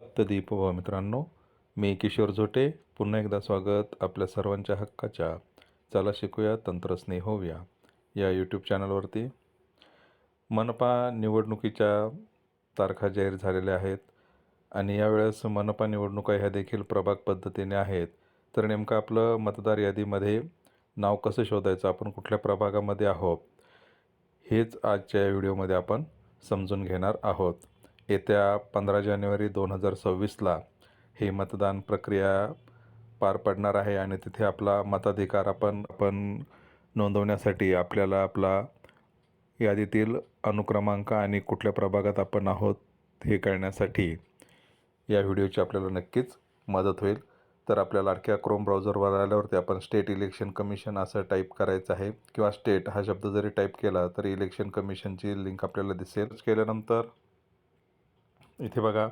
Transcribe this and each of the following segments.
दीप व मित्रांनो. मी किशोर झोटे. पुन्हा एकदा स्वागत आपल्या सर्वांच्या हक्काच्या. चला शिकूया तंत्रस्नेह होऊया. या यूट्यूब चॅनलवरती मनपा निवडणुकीच्या तारखा जाहीर झालेल्या आहेत. आणि यावेळेस मनपा निवडणुका ह्या देखील प्रभाग पद्धतीने आहेत. तर नेमकं आपलं मतदार यादीमध्ये नाव कसं शोधायचं? आपण कुठल्या प्रभागामध्ये आहोत? हेच आजच्या या व्हिडिओमध्ये आपण समजून घेणार आहोत. येत्या पंधरा जानेवारी दोन हजार सव्वीसला ही मतदान प्रक्रिया पार पडणार आहे आणि तिथे आपला मताधिकार आपण आपण नोंदवण्यासाठी आपल्याला आपला यादीतील अनुक्रमांक आणि कुठल्या प्रभागात आपण आहोत हे कळण्यासाठी या व्हिडिओची आपल्याला नक्कीच मदत होईल. तर आपल्या लाडक्या क्रोम ब्राउझरवर आल्यावरती आपण स्टेट इलेक्शन कमिशन असं टाईप करायचं आहे किंवा स्टेट हा शब्द जरी टाईप केला तरी इलेक्शन कमिशनची लिंक आपल्याला दिसेल. केल्यानंतर इथे बघा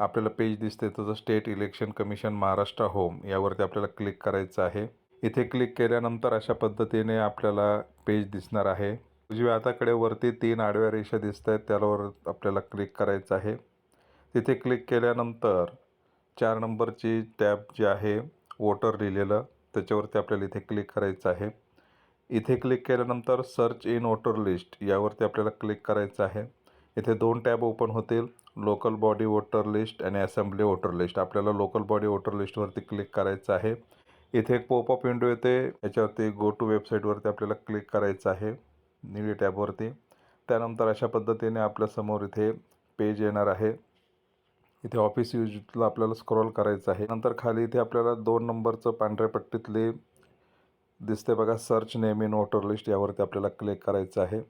आपल्याला पेज दिसते त्याचं state election commission Maharashtra home यावरती आपल्याला क्लिक करायचं आहे. इथे क्लिक केल्यानंतर अशा पद्धतीने आपल्याला पेज दिसणार आहे. उजव्या हाताकडे वरती तीन आडव्या रेषा दिसत आहेत त्यावर आपल्याला क्लिक करायचं आहे. तिथे क्लिक केल्यानंतर चार नंबरची टॅब जी आहे वोटर लिहिलेलं त्याच्यावरती आपल्याला इथे क्लिक करायचं आहे. इथे क्लिक केल्यानंतर सर्च इन वोटर लिस्ट यावरती आपल्याला क्लिक करायचं आहे. इथे दोन टॅब ओपन होतील. लोकल बॉडी वोटर लिस्ट आणि असेंब्ली वोटर लिस्ट आपल्याला लोकल बॉडी वोटर लिस्टवरती क्लिक करायचं आहे. इथे एक पॉपअप विंडो येते. याच्यावरती गो टू वेबसाईटवरती आपल्याला क्लिक करायचं आहे. निळी टॅबवरती त्यानंतर अशा पद्धतीने आपल्यासमोर इथे पेज येणार आहे. इथे ऑफिस यूजला आपल्याला स्क्रॉल करायचं आहे. नंतर खाली इथे आपल्याला दोन नंबरचं पांढऱ्या पट्टीतले दिसते बघा. Search name in voter list यावरती आपल्याला क्लिक करायचं आहे.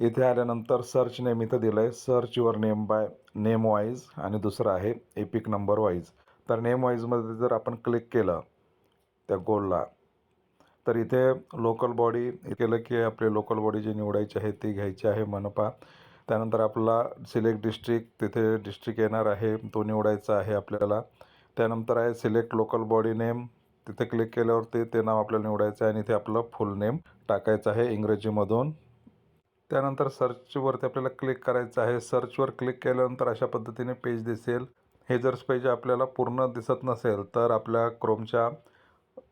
इथे आल्यानंतर सर्च नेम इथं दिलं आहे search your name by name wise आणि दुसरं आहे एपिक नंबर वाईज तर नेम वाईजमध्ये जर आपण क्लिक केलं त्या गोलला तर इथे लोकल बॉडी केलं की आपले लोकल बॉडी जी निवडायची आहे ती घ्यायची आहे मनपा. त्यानंतर आपला सिलेक्ट डिस्ट्रिक्ट तिथे डिस्ट्रिक्ट येणार आहे तो निवडायचा आहे आपल्याला. त्यानंतर आहे सिलेक्ट लोकल बॉडी नेम तिथे क्लिक केल्यावरती ते नाव आपल्याला निवडायचं आहे आणि इथे आपलं फुल नेम टाकायचं आहे इंग्रजीमधून. त्यानंतर सर्चवरती आपल्याला क्लिक करायचं आहे. सर्चवर क्लिक केल्यानंतर अशा पद्धतीने पेज दिसेल. हे जर पेज आपल्याला पूर्ण दिसत नसेल तर आपल्या क्रोमच्या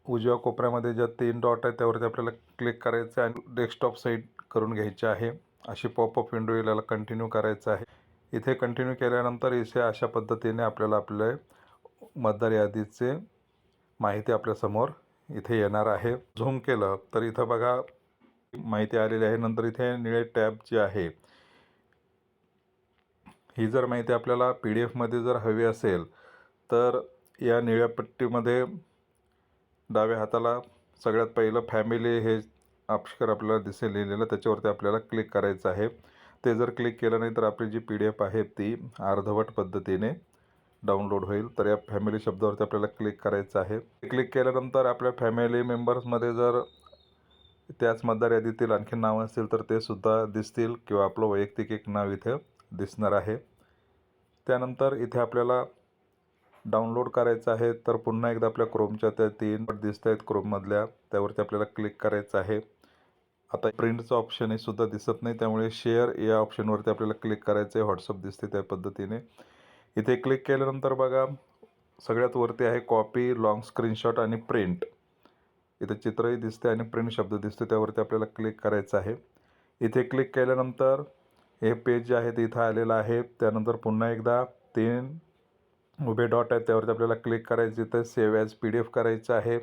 उजव्या कोपऱ्यामध्ये ज्या तीन डॉट आहेत त्यावरती आपल्याला क्लिक करायचं आहे आणि डेस्कटॉप साईट करून घ्यायचे आहे. अशी पॉपअप विंडो येईल याला कंटिन्यू करायचं आहे. इथे कंटिन्यू केल्यानंतर इथे अशा पद्धतीने आपल्याला आपले मतदार यादीचे माहिती आपल्यासमोर इथे येणार आहे. झूम केलं तर इथं बघा माहिती आलेली आहे. नंतर इथे निळे टॅब जे आहे ही जर माहिती आपल्याला पी डी एफमध्ये जर हवी असेल तर या निळ्या पट्टीमध्ये डाव्या हाताला सगळ्यात पहिलं फॅमिली हे अक्षर आपल्याला दिसेल लिहिलेलं त्याच्यावरती आपल्याला क्लिक करायचं आहे. ते जर क्लिक केलं नाही तर आपली जी पी डी एफ आहे ती अर्धवट पद्धतीने डाउनलोड होईल. तर या फॅमिली शब्दावरती आपल्याला क्लिक करायचं आहे. क्लिक केल्यानंतर आपल्या फॅमिली मेंबर्समध्ये जर त्याच मतदार यादीतील आणखी नावं असतील तर ते सुद्धा दिसतील किंवा आपलं वैयक्तिक एक नाव इथे दिसणार आहे. त्यानंतर इथे आपल्याला डाउनलोड करायचं आहे तर पुन्हा एकदा आपल्या क्रोमच्या त्या तीन दिसत आहेत क्रोममधल्या त्यावरती आपल्याला क्लिक करायचं आहे. आता प्रिंटचं ऑप्शन हे सुद्धा दिसत नाही त्यामुळे शेअर या ऑप्शनवरती आपल्याला क्लिक करायचं आहे व्हॉट्सअप दिसते त्या पद्धतीने. इथे क्लिक केल्यानंतर बघा सगळ्यात वरती आहे कॉपी लॉंग स्क्रीनशॉट आणि प्रिंट इथं चित्रही दिसते आणि प्रिंट शब्द दिसतो त्यावरती आपल्याला क्लिक करायचं आहे. इथे क्लिक केल्यानंतर हे पेज जे आहे ते इथं आलेलं आहे. त्यानंतर पुन्हा एकदा तीन उभे डॉट आहेत. त्यावरती आपल्याला क्लिक करायचं इथं save as P D F करायचं आहे.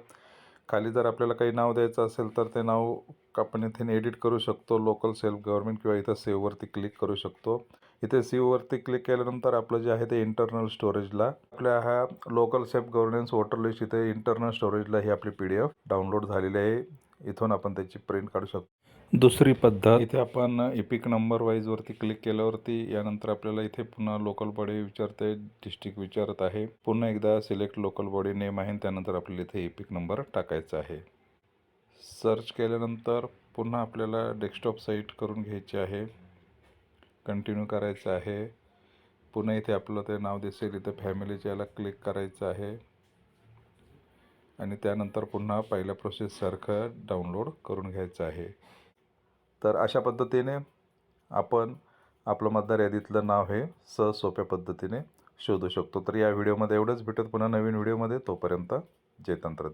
खाली जर आपल्याला काही नाव द्यायचं असेल तर ते नाव आपण इथे एडिट करू शकतो लोकल सेल्फ गव्हर्नमेंट किंवा इथं सेव्हवरती क्लिक करू शकतो. इथे सीवरती क्लिक केल्यानंतर आपलं जे आहे ते इंटरनल स्टोरेजला आपल्या हा local self governance water list इथे इंटरनल स्टोरेजला ही आपली पी डी एफ डाउनलोड झालेली आहे. इथून आपण त्याची प्रिंट काढू शकतो. दुसरी पद्धत इथे आपण इपिक नंबर वाईजवरती क्लिक केल्यावरती यानंतर आपल्याला इथे पुन्हा लोकल बॉडी विचारते डिस्ट्रिक्ट विचारत आहे. पुन्हा एकदा सिलेक्ट लोकल बॉडी नेम आहे त्यानंतर आपल्याला इथे इपिक नंबर टाकायचा आहे. सर्च केल्यानंतर पुन्हा आपल्याला डेस्कटॉप साईट करून घ्यायची आहे. कंटिन्यू करायचं आहे. पुन्हा इथे आपलं ते नाव दिसेल. इथे फॅमिलीच्या याला क्लिक करायचं आहे. आणि त्यानंतर पुन्हा पहिल्या प्रोसेससारखं डाउनलोड करून घ्यायचं आहे. तर अशा पद्धतीने आपण आपलं मतदार यादीतलं नाव हे सहज सोप्या पद्धतीने शोधू शकतो. तर या व्हिडिओमध्ये एवढंच. भेटत पुन्हा नवीन व्हिडिओमध्ये तोपर्यंत जय तंत्रज्ञान.